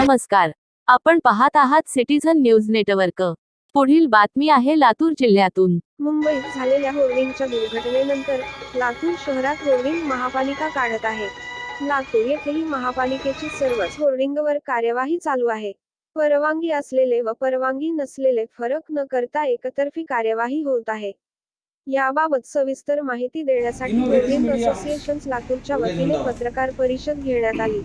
नमस्कार. आपण पाहत आहात सिटीझन न्यूज नेटवर्क. पुढील बातमी आहे लातूर जिल्ह्यातून. मुंबईत झालेल्या होर्डिंगच्या दुर्घटनेनंतर लातूर शहरात होर्डिंग महापालिका काढत आहे. लातूर येथेही महापालिकेची सर्वच होर्डिंगवर कार्यवाही चालू आहे. परवानगी असलेले व परवानगी नसलेले फरक न करता एकतर्फी कार्यवाही होत आहे. याबाबत सविस्तर माहिती देण्यासाठी होर्डिंग असोसिएशन लातूरच्या वतीने पत्रकार परिषद घेण्यात आली.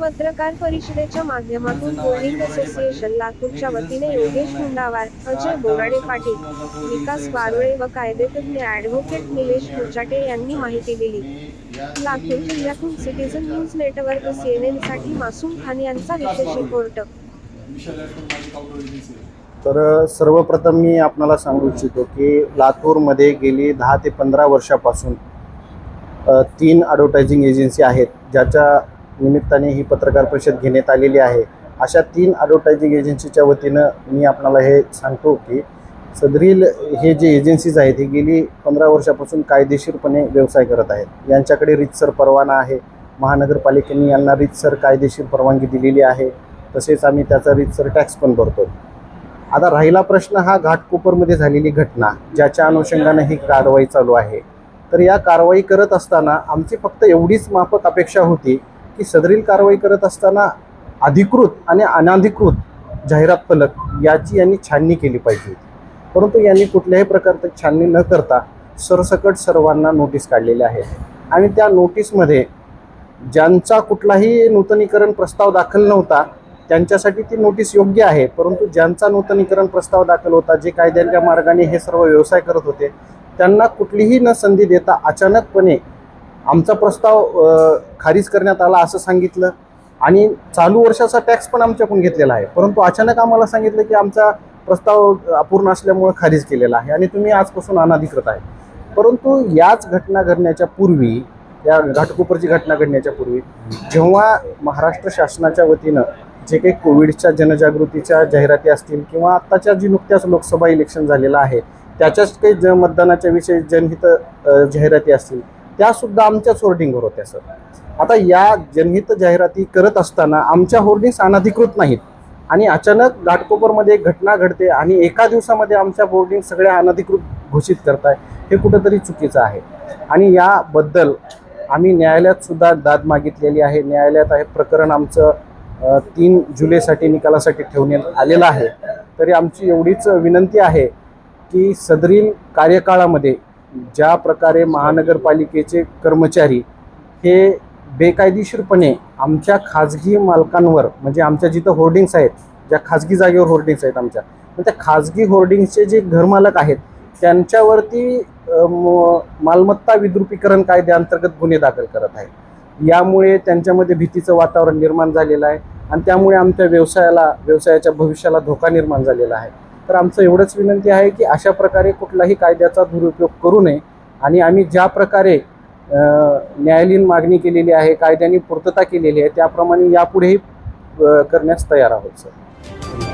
पत्रकार परिषदेच्या माध्यमातून होर्डिंग असोसिएशन लातूरच्या वतीने योगेश हुंडावार अजय बोराडे पाटील विकास बारोळे व कायदेतज्ञ ॲडव्होकेट निलेश कुचाटे यांनी माहिती दिली. लातूर जिल्ह्यातून सिटीझन न्यूज नेटवर्क सीएनएनसाठी मासूम खान यांचा विशेष रिपोर्ट तर सर्वप्रथम मी आपणाला सांगू इच्छितो की लातूरमध्ये गेली दहा ते पंधरा वर्षापासून तीन ॲडव्हर्टायझिंग एजन्सी आहेत ज्याच्या निमित्ताने ही पत्रकार परिषद घेण्यात आलेली आहे. अशा तीन ॲडव्हर्टायझिंग एजन्सीच्या वतीनं मी आपणाला हे सांगतो की सदरील हे जे एजन्सीज आहेत हे गेली पंधरा वर्षापासून कायदेशीरपणे व्यवसाय करत आहेत. यांच्याकडे रितसर परवाना आहे. महानगरपालिकेने यांना रितसर कायदेशीर परवानगी दिलेली आहे. तसेच आम्ही त्याचा रितसर टॅक्स पण भरतो आता राहिला प्रश्न हा घाटकोपरमध्ये झालेली घटना ज्याच्या अनुषंगाने ही कारवाई चालू आहे. तर या कारवाई करत असताना आमची फक्त एवढीच माफक अपेक्षा होती की सदरील कारवाई करत असताना अधिकृत आणि अनाधिकृत जाहिरात फलक याची यांनी छाननी केली पाहिजे होती. परंतु यांनी कुठल्याही प्रकारची छाननी न करता सरसकट सर्वांना नोटीस काढलेल्या आहेत आणि त्या नोटीसमध्ये ज्यांचा कुठलाही नूतनीकरण प्रस्ताव दाखल नव्हता त्यांच्यासाठी ती नोटीस योग्य आहे. परंतु ज्यांचा नूतनीकरण प्रस्ताव दाखल होता जे कायद्यांच्या मार्गाने हे सर्व व्यवसाय करत होते त्यांना कुठलीही न संधी देता अचानकपणे आमचा प्रस्ताव खारिज करण्यात आला असं सांगितलं. आणि चालू वर्षाचा टॅक्स पण आमच्याकडून घेतलेला आहे. परंतु अचानक आम्हाला सांगितलं की आमचा प्रस्ताव अपूर्ण असल्यामुळे खारिज केलेला आहे आणि तुम्ही आजपासून अनाधिकृत आहे. परंतु याच घटना घडण्याच्या पूर्वी या घाटकोपरची घटना घडण्याच्या पूर्वी जेव्हा महाराष्ट्र शासनाच्या वतीनं जे काही कोविडच्या जनजागृतीच्या जाहिराती असतील किंवा आत्ताच्या जी नुकत्याच लोकसभा इलेक्शन झालेलं आहे त्याच्याच काही ज मतदानाच्या विषयी जनहित जाहिराती असतील त्यासुद्धा आमच्याच होर्डिंगवर होत्या सर. आता या जनहित जाहिराती करत असताना आमच्या होर्डिंग्स अनधिकृत नाहीत. आणि अचानक घाटकोपरमध्ये एक घटना घडते आणि एका दिवसामध्ये आमच्या होर्डिंग सगळ्या अनधिकृत घोषित करताय हे कुठंतरी चुकीचं आहे. आणि याबद्दल आम्ही न्यायालयात सुद्धा दाद मागितलेली आहे. न्यायालयात आहे प्रकरण आमचं तीन जुलैसाठी निकालासाठी ठेवण्यात आलेलं आहे. तरी आमची एवढीच विनंती आहे की सदरील कार्यकाळामध्ये ज्या प्रकारे महानगरपालिकेचे कर्मचारी हे बेकायदेशीरपणे आमच्या खाजगी मालकांवर म्हणजे आमच्या जिथं होर्डिंग्स आहेत ज्या खाजगी जागेवर होर्डिंग्स आहेत आमच्या त्या खाजगी होर्डिंग्सचे जे घरमालक आहेत त्यांच्यावरती म- मालमत्ता विद्रुपीकरण कायद्याअंतर्गत गुन्हे दाखल करत आहेत. यामुळे त्यांच्यामध्ये भीतीचं वातावरण निर्माण झालेलं आहे आणि त्यामुळे आमच्या व्यवसायाला व्यवसायाच्या भविष्याला धोका निर्माण झालेला आहे. तर आमचं एवढंच विनंती आहे की अशा प्रकारे कुठलाही कायद्याचा दुरुपयोग करू नये. आणि आम्ही ज्या प्रकारे न्यायालयीन मागणी केलेली आहे कायद्याने पूर्तता केलेली आहे त्याप्रमाणे यापुढेही करण्यास तयार आहोत सर.